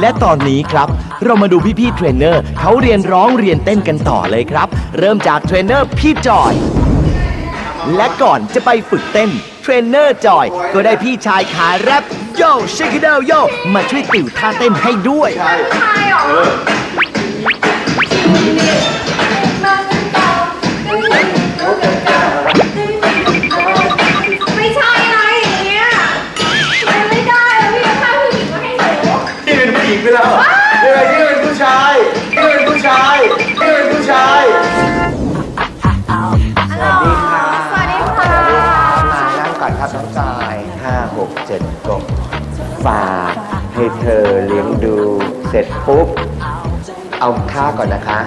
และตอนนี้ครับ เรามาดูพี่ๆเทรนเนอร์เขาเรียนร้องเรียนเต้นกันต่อเลยครับ เริ่มจากเทรนเนอร์พี่จอย และก่อนจะไปฝึกเต้น เทรนเนอร์จอย ก็ได้พี่ชายขาแรปโยเชคเดลโยมาช่วยติวท่าเต้นให้ด้วยไม่ นี่เป็นนี่เป็นผู้ชายนี่เป็นผู้ชายนี่เป็นผู้ชายสวัสดีค่ะมานั่งก่อนครับน้องจอยห้าหกเจ็ดกบฝากให้เธอเลี้ยงดูเสร็จปุ๊บ เอาค่าก่อนนะคะ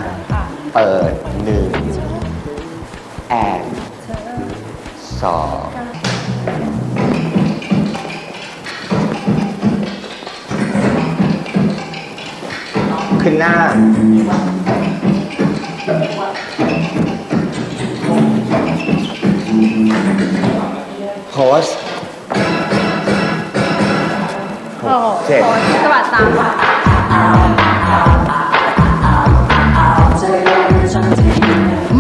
เปิดหนึ่งแอนสอง ขึ้นหน้าโพสต์หกเจ็ดสวัสดีตามค่ะ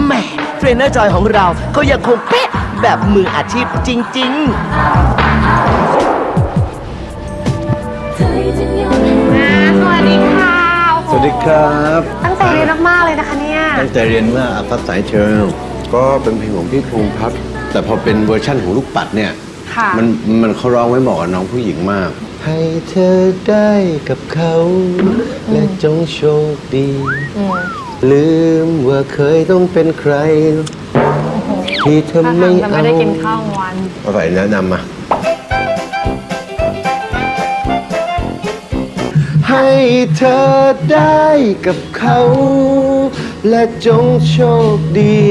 แหม่เทรนเนอร์จอยของเราก็ยังคงเป๊ะแบบมืออาชีพจริง ๆ วัสดีครับ ตั้งใจเรียนมากๆเลยนะคะเนี่ยตั้งใจเรียนว่าอัพสายเชิงก็เป็นเพลงของพี่ภูมิพัฒน์แต่พอเป็นเวอร์ชั่นของลูกปัดเนี่ย ค่ะ มันมันเขาร้องไว้เหมาะกับน้องผู้หญิงมาก ให้เธอได้กับเขา และจงโชคดี ลืมว่าเคยต้องเป็นใคร ที่เธอถ้าไม่ทางจะเอาไม่ได้กินข้าวกลางวัน เอาไปแนะนำมา ให้เธอได้กับเขา และจงโชคดี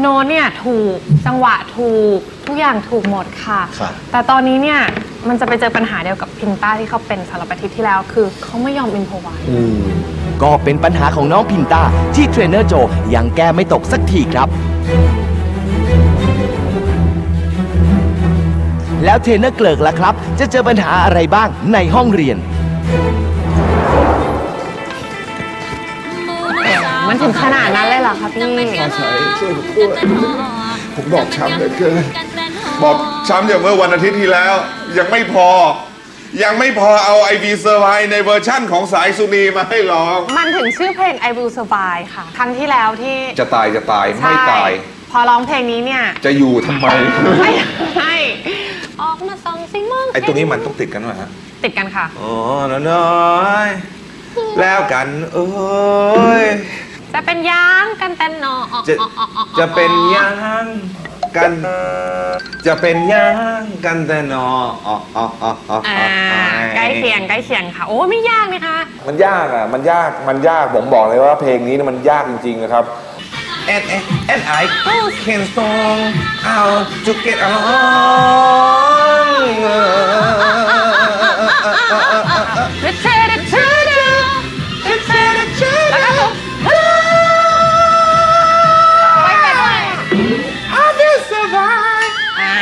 โน้ตเนี่ยถูกจังหวะถูก ทุกอย่างถูกหมดค่ะ ครับ แต่ตอนนี้เนี่ยมันจะไปเจอปัญหาเดียวกับพินต้าที่เขาเป็นสำหรับอาทิตย์ที่แล้ว คือเขาไม่ยอมอินโพไว้ก็เป็นปัญหาของน้องพินต้าที่เทรนเนอร์โจยังแก้ไม่ตกสักทีครับ แล้วเทรนเนอร์เกลิกล่ะครับ จะเจอปัญหาอะไรบ้างในห้องเรียน มันถึงขนาดนั้นเลยเหรอคะพี่ผมบอกช้ำเหลือเกินบอกช้ำอย่างเมื่อวันอาทิตย์ที่แล้ว ยังไม่พอ ยังไม่พอเอาไอวีเซอร์ไในเวอร์ชั่นของสายสุนีมาให้ร้อง มันถึงชื่อเพลง I Will Survive ค่ะ ครั้งที่แล้วที่จะตายจะตายไม่ใช่ตาย พอร้องเพลงนี้เนี่ย จะอยู่ทำไม ไม่ให้ออก มาส่องสิมองไอตัวนี้มันต้องติดกันไหมฮะติดกันค่ะ อ๋อน้อยแล้วกันโอ้ยจะเป็นยางกันแต่นอจะจะเป็นย่างกัน จะเป็นย่างกันแต่นออ๋ออ๋ออ๋ออ๋ออ่าใกล้เคียงใกล้เคียงค่ะโอ้ไม่ยากนะคะ มันยากอะ มันยากมันยากผมบอกเลยว่าเพลงนี้เนี่ยมันยากจริงๆนะครับ And and and I can song out to get along แล้วก็ไปไปด้วย I will survive อ่า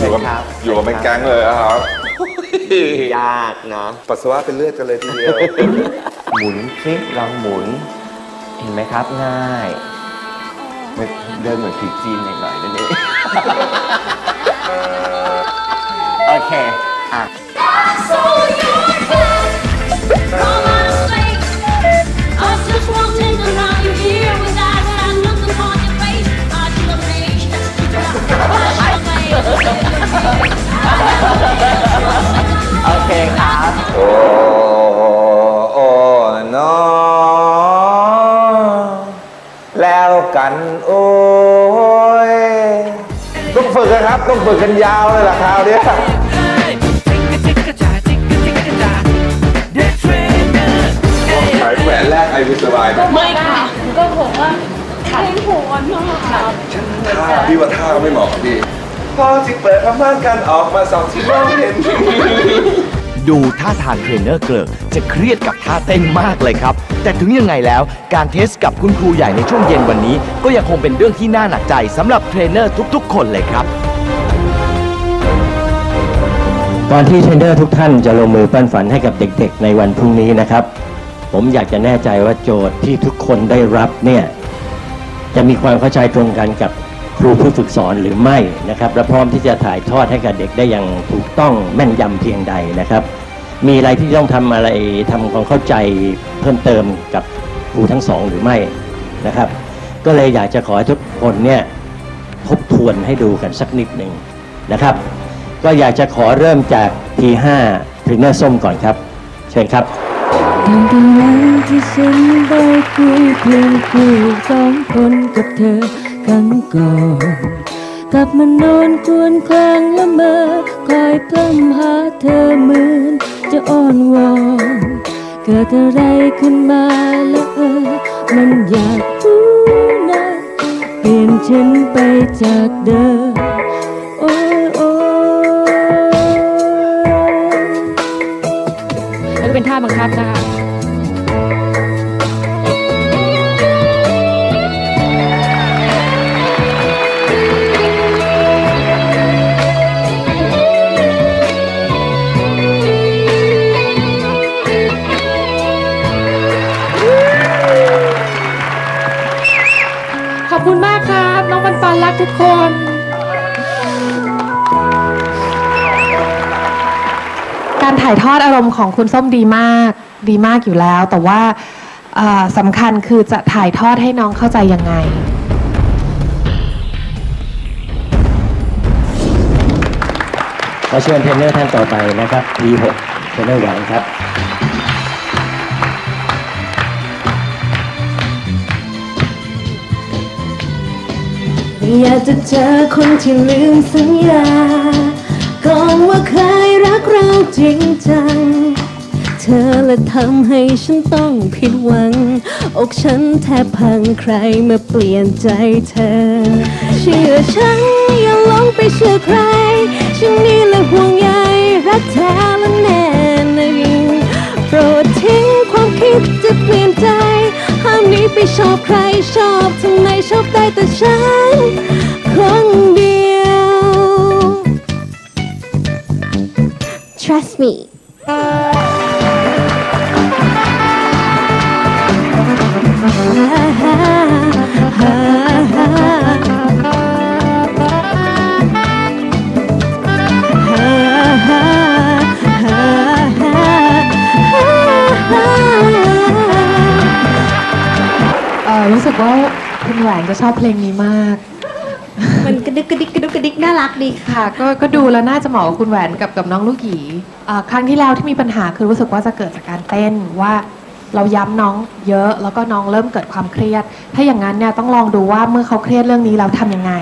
อยู่กับอยู่กับเป็นแก๊งเลยอะครับ ยากเนาะปัสสาวะเป็นเลือดกันเลยทีเดียว หมุนคลิกลองหมุน เห็นไหมครับง่ายเดินเหมือนผีจีนหน่อยๆนั่นเองโอเค อะ กันโอ้ยต้องฝึกกันครับ ต้องฝึกกันยาวเลยล่ะคราวเนี้ย ขายแหวนแรกไอวิสบายไม่ค่ะก็ผมว่าเพลงผมอ่อนมากค่ะพี่ว่าท่าไม่เหมาะกับพี่พอสิเปิดพม่านกันออกมาสองที่มองเห็น ดูท่าทางเทรนเนอร์เกลิกจะเครียดกับท่าเต้นมากเลยครับ แต่ถึงยังไงแล้วการเทสกับคุณครูใหญ่ในช่วงเย็นวันนี้ ก็ยังคงเป็นเรื่องที่น่าหนักใจสำหรับเทรนเนอร์ทุกๆ คนเลยครับก่อนที่เทรนเนอร์ทุกท่านจะลงมือปั้นฝันให้กับเด็กๆ ในวันพรุ่งนี้นะครับ ผมอยากจะแน่ใจว่าโจทย์ที่ทุกคนได้รับเนี่ย จะมีความเข้าใจตรงกันกับ ครูผู้ฝึกสอนหรือไม่นะครับและพร้อมที่จะถ่ายทอดให้กับเด็กได้อย่างถูกต้องแม่นยำเพียงใดนะครับ มีอะไรที่ต้องทำอะไรทำความเข้าใจเพิ่มเติมกับครูทั้งสองหรือไม่นะครับ ก็เลยอยากจะขอให้ทุกคนเนี่ยทบทวนให้ดูกันสักนิดหนึ่งนะครับ ก็อยากจะขอเริ่มจากทีห้าทรินเนอร์ส้มก่อนครับ เชิญครับตอนกลางวันที่ฉันได้คุยเพียงคู่สองคน กับเธอครั้งก่อนกลับมานอนครวนคลางละเมอคอยกล้ำหาเธอเหมือนจะอ้อนวอนเกิดอะไรขึ้นมาแล้วเออมันอยากรู้นะเปลี่ยนฉันไปจากเดิมโอ้โอ้แล้วก็เป็นท่าบังคับนะคะ คน การถ่ายทอดอารมณ์ของคุณส้มดีมากดีมากอยู่แล้ว แต่ว่าสำคัญคือจะถ่ายทอดให้น้องเข้าใจยังไงขอเชิญเทรนเนอร์ท่านต่อไปนะครับ T6 เทรนเนอร์หวนครับ อยากจะเจอคนที่ลืมสัญญา ก่อนว่าเคยรักเราจริงจัง เธอละทำให้ฉันต้องผิดหวัง อกฉันแทบพังใครมาเปลี่ยนใจเธอ เชื่อฉันอย่าหลงไปเชื่อใคร ชอบใครชอบทำไมชอบได้แต่ฉันคนเดียว Trust me กว่าคุณแหวนจะชอบเพลงนี้มาก มันกระดึกกระดิกกระดุกกระดิกน่ารักดีค่ะค่ะ ก็ก็ดูแล้วน่าจะเหมาะกับคุณแหวนกับกับน้องลูกหยีอ่าครั้งที่แล้วที่มีปัญหาคือรู้สึกว่าจะเกิดจากการเต้นว่าเราย้ำน้องเยอะ แล้วก็น้องเริ่มเกิดความเครียด ถ้าอย่างนั้นเนี่ยต้องลองดูว่าเมื่อเขาเครียดเรื่องนี้แล้วทำยังไง